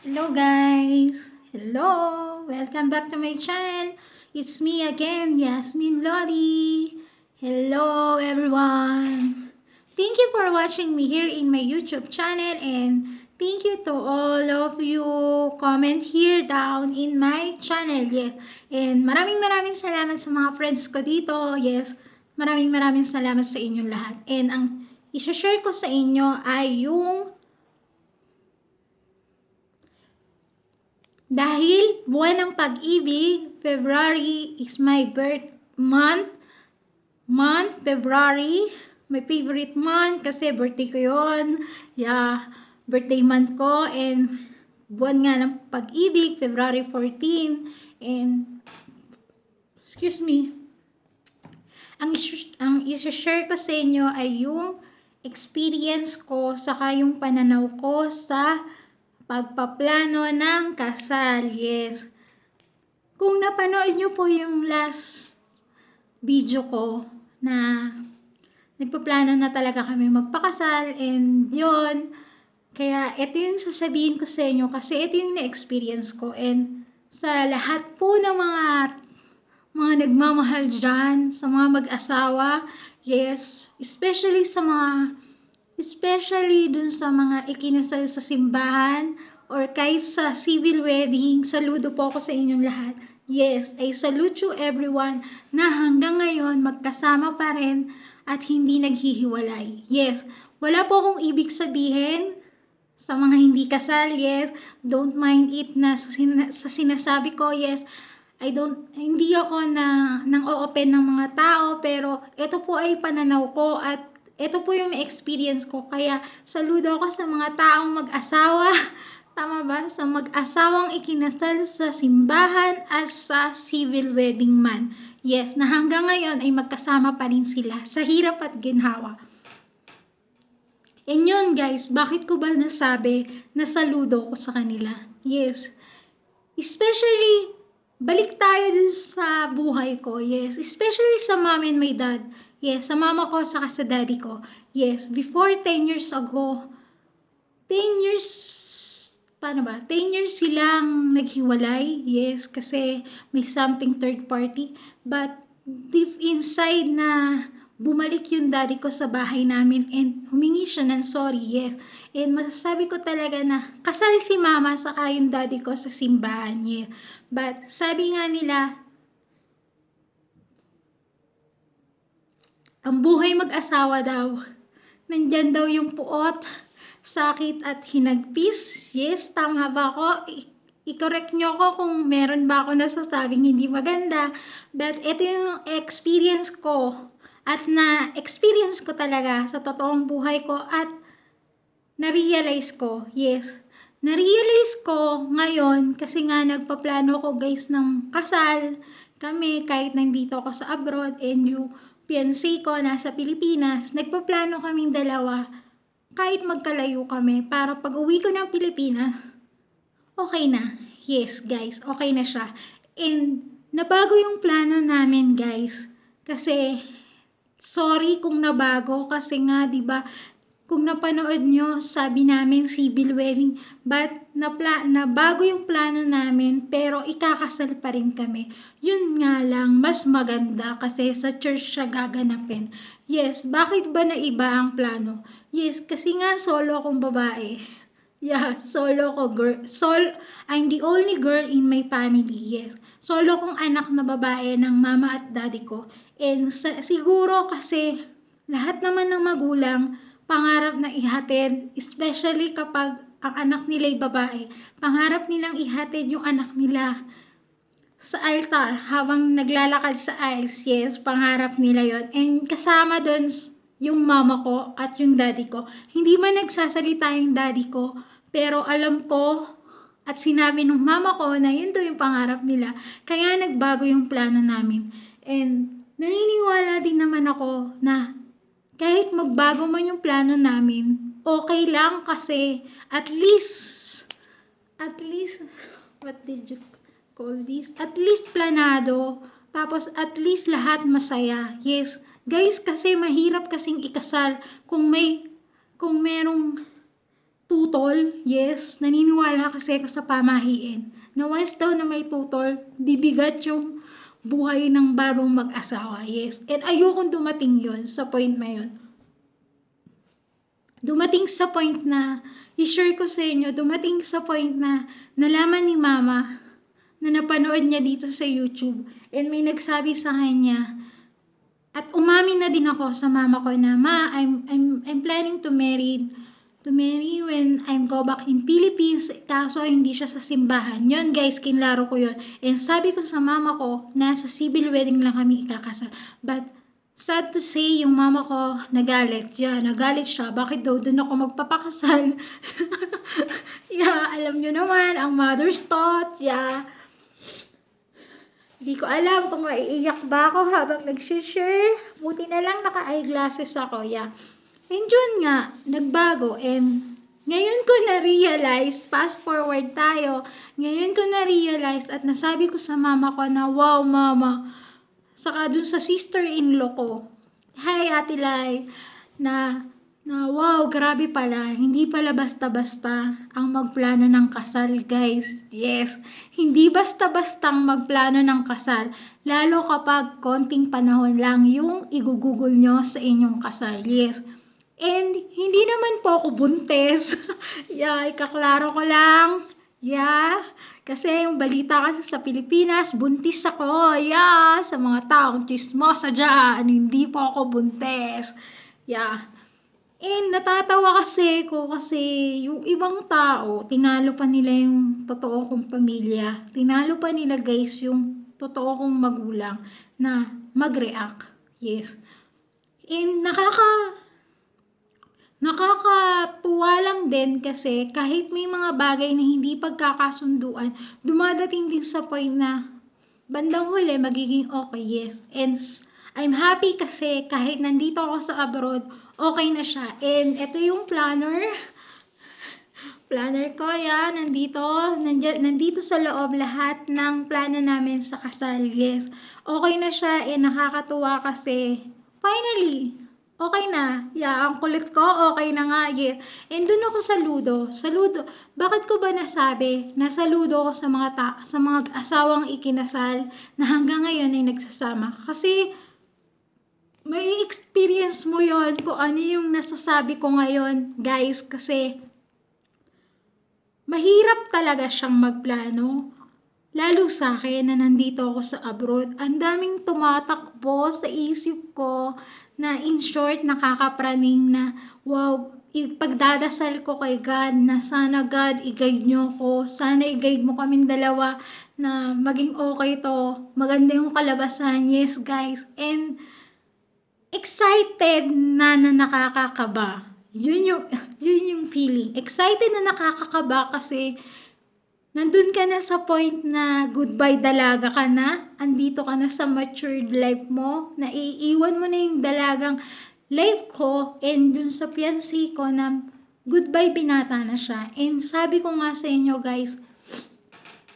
Hello guys! Hello! Welcome back to my channel. It's me again, Yasmin Lodi. Hello everyone! Thank you for watching me here in my YouTube channel and thank you to all of you comment here down in my channel. Yes. And maraming maraming salamat sa mga friends ko dito. Yes. Maraming maraming salamat sa inyong lahat. And ang isa-share ko sa inyo ay yung Dahil buwan ng pag-ibig, February is my birth month. Month, February, my favorite month kasi birthday ko yon. Yeah, birthday month ko and buwan nga ng pag-ibig, February 14. And, excuse me, ang, ang isa-share ko sa inyo ay yung experience ko saka yung pananaw ko sa pagpaplano ng kasal. Yes. Kung napanood nyo po yung last video ko na nagpaplano na talaga kami magpakasal and yon kaya ito yung sasabihin ko sa inyo kasi ito yung na-experience ko and sa lahat po ng mga mga nagmamahal dyan, sa mga mag-asawa, yes, especially sa mga Especially dun sa mga ikinasal sa simbahan or kahit sa civil wedding, saludo po ako sa inyong lahat. Yes, I salute you everyone na hanggang ngayon magkasama pa rin at hindi naghihiwalay. Yes, wala po akong ibig sabihin sa mga hindi kasal, yes, don't mind it na sa, sin- sa sinasabi ko, yes, I don't, hindi ako na, nang o-open ng mga tao, pero ito po ay pananaw ko at ito po yung experience ko. Kaya saludo ako sa mga taong mag-asawa. Tama ba? Sa mag-asawang ikinasal sa simbahan at sa civil wedding man. Yes, na hanggang ngayon ay magkasama pa rin sila sa hirap at ginhawa. And yun guys, bakit ko ba nasabi na saludo ko sa kanila? Yes. Especially, balik tayo dun sa buhay ko. Yes. Especially sa mom and my dad. Yes, sa mama ko saka sa daddy ko. Yes, before 10 years ago, 10 years, paano ba? 10 years silang naghiwalay. Yes, kasi may something third party. But deep inside na bumalik yung daddy ko sa bahay namin and humingi siya ng sorry, yes. And masasabi ko talaga na kasal si mama saka yung daddy ko sa simbahan, yes. But sabi nga nila, ang buhay mag-asawa daw, nandyan daw yung puot, sakit at hinagpis. Yes, tama ba ako? I-correct nyo ako kung meron ba ako nasasabing hindi maganda. But ito yung experience ko at na-experience ko talaga sa totoong buhay ko at na-realize ko, yes, na-realize ko ngayon kasi nga nagpaplano ko guys ng kasal kami kahit nandito ako sa abroad and yung fiancé ko nasa Pilipinas, nagpaplano kaming dalawa kahit magkalayo kami para pag uwi ko ng Pilipinas, okay na. Yes, guys, okay na siya. And nabago yung plano namin, guys. Kasi sorry kung nabago kasi nga 'di ba kung napanood nyo, sabi namin civil wedding, but napla nabago yung plano namin, pero ikakasal pa rin kami. Yun nga lang, mas maganda kasi sa church siya gaganapin. Yes, bakit ba na iba ang plano? Yes, kasi nga solo akong babae. Yeah, solo ko girl. Sol I'm the only girl in my family. Yes. Solo kong anak na babae ng mama at daddy ko. And sa, siguro kasi lahat naman ng magulang pangarap na ihatid, especially kapag ang anak nila ay babae, pangarap nilang ihatid yung anak nila sa altar habang naglalakad sa aisles. Yes, pangarap nila yon And kasama doon yung mama ko at yung daddy ko. Hindi man nagsasalita yung daddy ko, pero alam ko at sinabi ng mama ko na yun daw yung pangarap nila. Kaya nagbago yung plano namin. And naniniwala din naman ako na kahit magbago man yung plano namin, okay lang kasi at least, at least, what did you call this? At least planado, tapos at least lahat masaya. Yes, guys, kasi mahirap kasing ikasal kung may, kung merong tutol. Yes, naniniwala kasi ako sa pamahiin. Na once daw na may tutol, bibigat yung buhay ng bagong mag-asawa. Yes. And ayokong dumating yon sa point na yun. Dumating sa point na, i-share ko sa inyo, dumating sa point na nalaman ni mama na napanood niya dito sa YouTube and may nagsabi sa kanya at umamin na din ako sa mama ko na ma I'm I'm I'm planning to marry to marry when I'm go back in Philippines kaso hindi siya sa simbahan. Yun guys kinlaro ko yun. And sabi ko sa mama ko na sa civil wedding lang kami ikakasal. But sad to say yung mama ko nagalit. Yeah nagalit siya. Bakit daw doon ako magpapakasal? Yeah alam nyo naman ang mother's thought yeah. Hindi ko alam kung maiiyak ba ako habang nag-share. Buti na lang naka-eyeglasses ako, yeah. And yun nga, nagbago. And ngayon ko na-realize, fast forward tayo, ngayon ko na-realize at nasabi ko sa mama ko na, wow mama, saka dun sa sister-in-law ko, hi Ate Lai, na na wow, grabe pala, hindi pala basta-basta ang magplano ng kasal, guys. Yes, hindi basta-bastang magplano ng kasal, lalo kapag konting panahon lang yung igugugol nyo sa inyong kasal. Yes. And hindi naman po ako buntes. yeah, ikaklaro ko lang. Yeah. Kasi yung balita kasi sa Pilipinas, buntis ako. Yeah, sa mga taong chismosa dyan, hindi po ako buntes. Yeah. And natatawa kasi ko kasi yung ibang tao, tinalo pa nila yung totoo kong pamilya. Tinalo pa nila guys yung totoo kong magulang na mag-react. Yes. And nakaka nakakatuwa lang din kasi kahit may mga bagay na hindi pagkakasunduan, dumadating din sa point na bandang huli magiging okay, yes. And I'm happy kasi kahit nandito ako sa abroad, okay na siya. And ito yung planner. Planner ko, yan, nandito, nandito sa loob lahat ng plano namin sa kasal, yes. Okay na siya, eh, nakakatuwa kasi, finally, okay na. Yeah, ang kulit ko, okay na nga, yes. And dun ako sa ludo, sa ludo, bakit ko ba nasabi na saludo ko sa mga ta sa mga asawang ikinasal na hanggang ngayon ay nagsasama? Kasi, may experience mo yon kung ano yung nasasabi ko ngayon, guys, kasi mahirap talaga siyang magplano. Lalo sa akin na nandito ako sa abroad, ang daming tumatakbo sa isip ko na in short, nakakapraning na, wow, ipagdadasal ko kay God na sana God, i-guide nyo ko. Sana i-guide mo kaming dalawa na maging okay to. Maganda yung kalabasan. Yes, guys. And, excited na na nakakakaba. Yun yung, yun yung feeling. Excited na nakakakaba kasi nandun ka na sa point na goodbye dalaga ka na. Andito ka na sa matured life mo. Na iiwan mo na yung dalagang life ko and dun sa fiancé ko na goodbye binata na siya. And sabi ko nga sa inyo guys,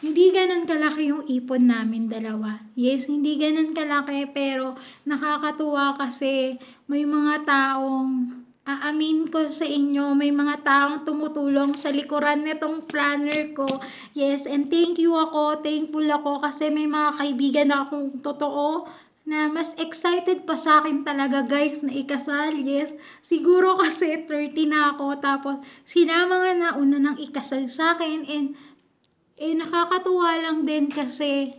hindi ganun kalaki yung ipon namin dalawa. Yes, hindi ganun kalaki pero nakakatuwa kasi may mga taong aamin ko sa inyo, may mga taong tumutulong sa likuran nitong planner ko. Yes, and thank you ako, thankful ako kasi may mga kaibigan akong totoo na mas excited pa sa akin talaga guys na ikasal. Yes, siguro kasi 30 na ako tapos sinama nga na una ng ikasal sa akin and eh, nakakatuwa lang din kasi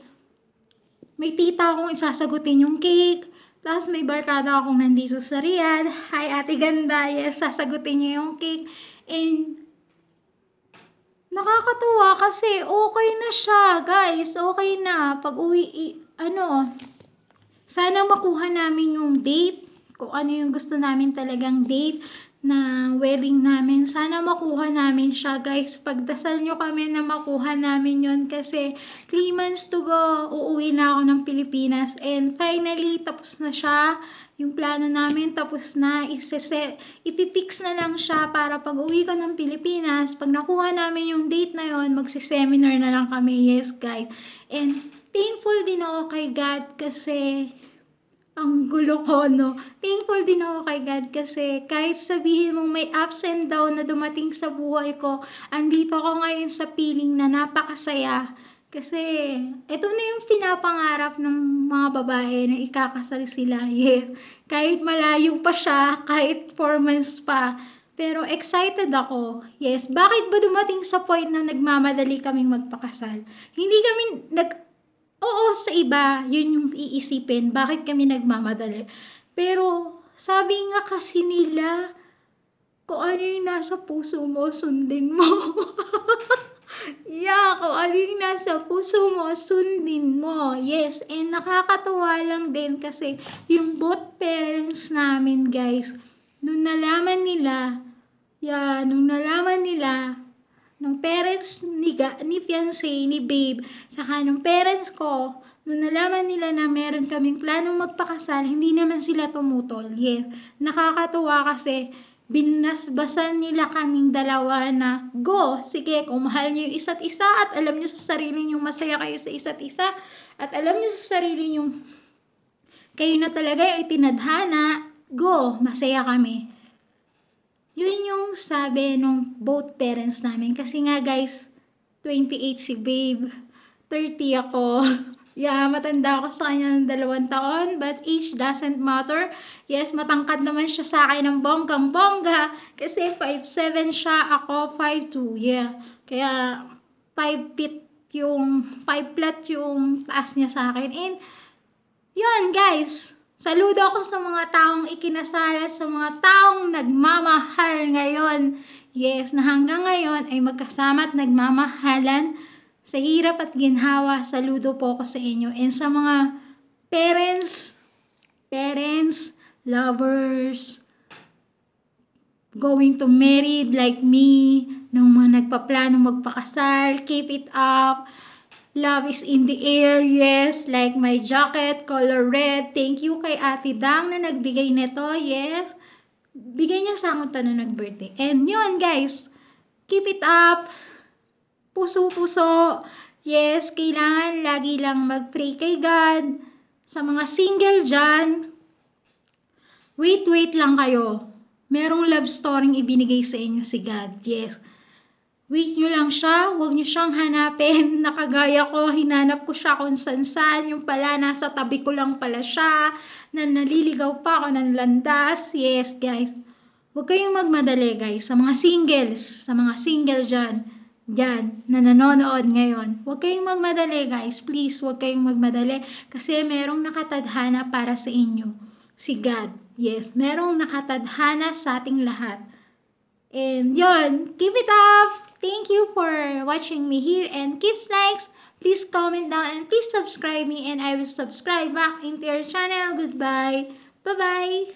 may tita akong isasagutin yung cake. Tapos may barkada akong nandito sa Riyadh. Hi, Ate Ganda. Yes, sasagutin niya yung cake. And nakakatuwa kasi okay na siya, guys. Okay na. Pag uwi, ano, sana makuha namin yung date. Kung ano yung gusto namin talagang date na wedding namin. Sana makuha namin siya, guys. Pagdasal nyo kami na makuha namin yon kasi 3 months to go, uuwi na ako ng Pilipinas. And finally, tapos na siya. Yung plano namin, tapos na. Isese, ipipix na lang siya para pag uwi ko ng Pilipinas, pag nakuha namin yung date na yon magsiseminar na lang kami. Yes, guys. And thankful din ako kay God kasi Ang gulo ko, no? Thankful din ako kay God kasi kahit sabihin mong may ups and down na dumating sa buhay ko, andito ako ngayon sa feeling na napakasaya. Kasi, ito na yung pinapangarap ng mga babae na ikakasal sila. Yes. Kahit malayo pa siya, kahit 4 months pa. Pero excited ako. Yes. Bakit ba dumating sa point na nagmamadali kaming magpakasal? Hindi kami nag... Oo, sa iba, yun yung iisipin. Bakit kami nagmamadali? Pero, sabi nga kasi nila, kung ano yung nasa puso mo, sundin mo. yeah, kung ano yung nasa puso mo, sundin mo. Yes, and nakakatuwa lang din kasi yung both parents namin, guys, nung nalaman nila, yeah, nung nalaman nila, nung parents ni, ga, ni fiancé, ni babe, saka nung parents ko, nung nalaman nila na meron kaming planong magpakasal, hindi naman sila tumutol. Yes, nakakatuwa kasi binasbasan nila kaming dalawa na, go, sige, kung mahal niyo yung isa't isa at alam niyo sa sarili niyo masaya kayo sa isa't isa at alam niyo sa sarili niyo kayo na talaga yung itinadhana, go, masaya kami. Yun yung sabi nung both parents namin. Kasi nga guys, 28 si babe, 30 ako. Yeah, matanda ako sa kanya ng dalawang taon, but age doesn't matter. Yes, matangkad naman siya sa akin ng bonggang-bongga. Kasi 5'7 siya, ako 5'2. Yeah, kaya 5 feet yung, 5 flat yung taas niya sa akin. And, yun guys, saludo ako sa mga taong ikinasala, sa mga taong nagmamahal ngayon. Yes, na hanggang ngayon ay magkasama at nagmamahalan sa hirap at ginhawa, saludo po ako sa inyo. And sa mga parents, parents, lovers, going to married like me, nung mga nagpaplano magpakasal, keep it up. Love is in the air, yes. Like my jacket, color red. Thank you kay Ate Dang na nagbigay nito, yes. Bigay niya sa akin tanong nag-birthday. And yun, guys. Keep it up. Puso-puso. Yes, kailangan lagi lang mag-pray kay God. Sa mga single dyan, wait, wait lang kayo. Merong love story ibinigay sa inyo si God. Yes. Wait nyo lang siya, huwag nyo siyang hanapin. Nakagaya ko, hinanap ko siya kung saan saan. Yung pala, nasa tabi ko lang pala siya. Na naliligaw pa ako ng landas. Yes, guys. Huwag kayong magmadali, guys. Sa mga singles, sa mga single dyan, dyan, na nanonood ngayon. Huwag kayong magmadali, guys. Please, huwag kayong magmadali. Kasi merong nakatadhana para sa inyo. Si God. Yes, merong nakatadhana sa ating lahat. And yun, keep it up! Thank you for watching me here and keep likes. Please comment down and please subscribe me and I will subscribe back into your channel. Goodbye. Bye-bye.